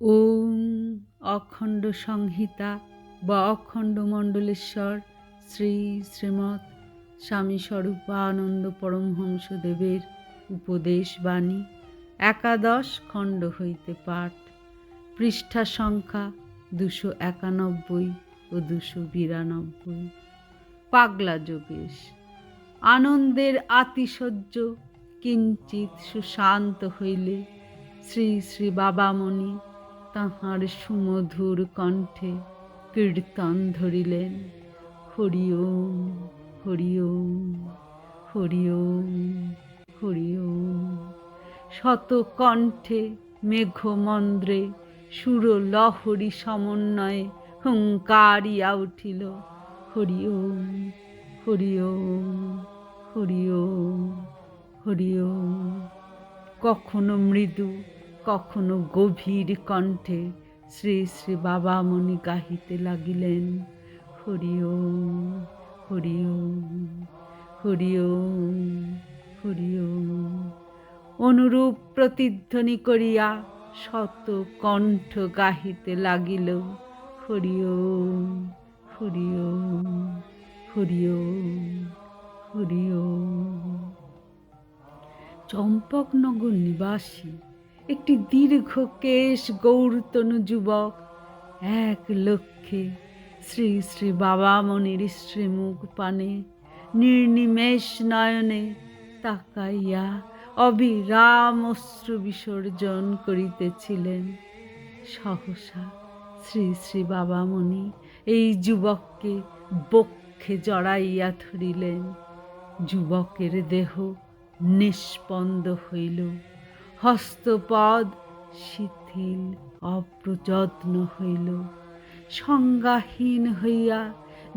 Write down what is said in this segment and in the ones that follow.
ওম অখণ্ড সংহিতা বা অখণ্ড মণ্ডলেশ্বর শ্রী শ্রীমৎ স্বামী স্বরূপানন্দ পরমহংসদেবের উপদেশ বাণী একাদশ খণ্ড হইতে পাঠ। পৃষ্ঠা সংখ্যা দুশো একানব্বই ও দুশো বিরানব্বই। পাগলা যোগেশ, আনন্দের আতিশয্য কিঞ্চিত সুশান্ত হইলে শ্রী শ্রী বাবামণি তাহার সুমধুর কণ্ঠে কীর্তন ধরিলেন। হরি ওম হরি ওম হরি ওম হরি ওম। শত কণ্ঠে মেঘমন্দ্রে সুর লহরী সমন্বয়ে হুঙ্কারিয়া উঠিল। হরি ওম হরি ওম হরি ওম হরি ওম। কখনো মৃদু কখনো গভীর কণ্ঠে শ্রী শ্রী বাবা বাবামণি গাহিতে লাগিলেন, হরি ওম হরি ওম হরি ওম হরি ওম। অনুরূপ প্রতিধ্বনি করিয়া শত কণ্ঠ গাহিতে লাগিল, হরি ওম হরি ওম হরি ওম হরি ওম। চম্পকনগর নিবাসী একটি দীর্ঘ কেশ গৌরতনু যুবক, এক লক্ষ্যে শ্রী শ্রী বাবা বাবামণির শ্রীমুখ পানে নির্নিমেষ নয়নে তাকাইয়া অবিরাম অশ্রু বিসর্জন করিতেছিলেন। সহসা শ্রী শ্রী বাবামণি এই যুবককে বক্ষে জড়াইয়া ধরিলেন। যুবকের দেহ নিষ্পন্দ হইল। হস্তপদ শিথিল, অপ্রযত্ন হইল। সংজ্ঞাহীন হইয়া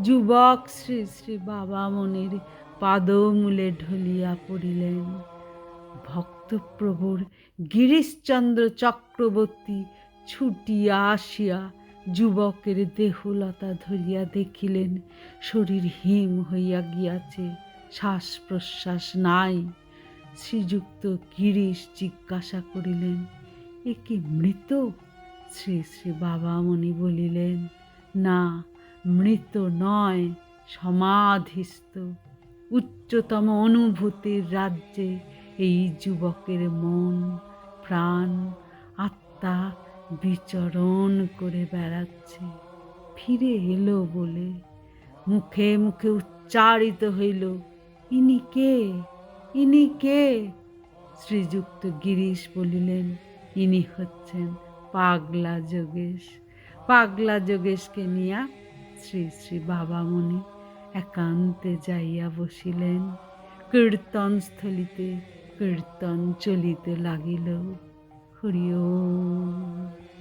যুবক শ্রী শ্রী বাবামণির পাদমূলে ঢলিয়া পড়িলেন। ভক্তপ্রভুর গিরিশচন্দ্র চক্রবর্তী ছুটিয়া আসিয়া যুবকের দেহলতা ধরিয়া দেখিলেন, শরীর হিম হইয়া গিয়াছে, শ্বাস প্রশ্বাস নাই। শ্রীযুক্ত গিরিশ জিজ্ঞাসা করিলেন, এ কি মৃত? শ্রী শ্রী বাবামণি বলিলেন, না, মৃত নয়, সমাধিস্থ। উচ্চতম অনুভূতির রাজ্যে এই যুবকের মন, প্রাণ, আত্মা বিচরণ করে বেড়াচ্ছে। ফিরে এলো বলে, মুখে মুখে উচ্চারিত হইল, ইনি কে? ইনি কে? শ্রীযুক্ত গিরিশ বলিলেন, ইনি হচ্ছেন পাগলা যোগেশ। পাগলা যোগেশকে নিয়া শ্রী শ্রী বাবামণি একান্তে যাইয়া বসিলেন। কীর্তনস্থলিতে, কীর্তন চলিতে লাগিল। হরি ওম।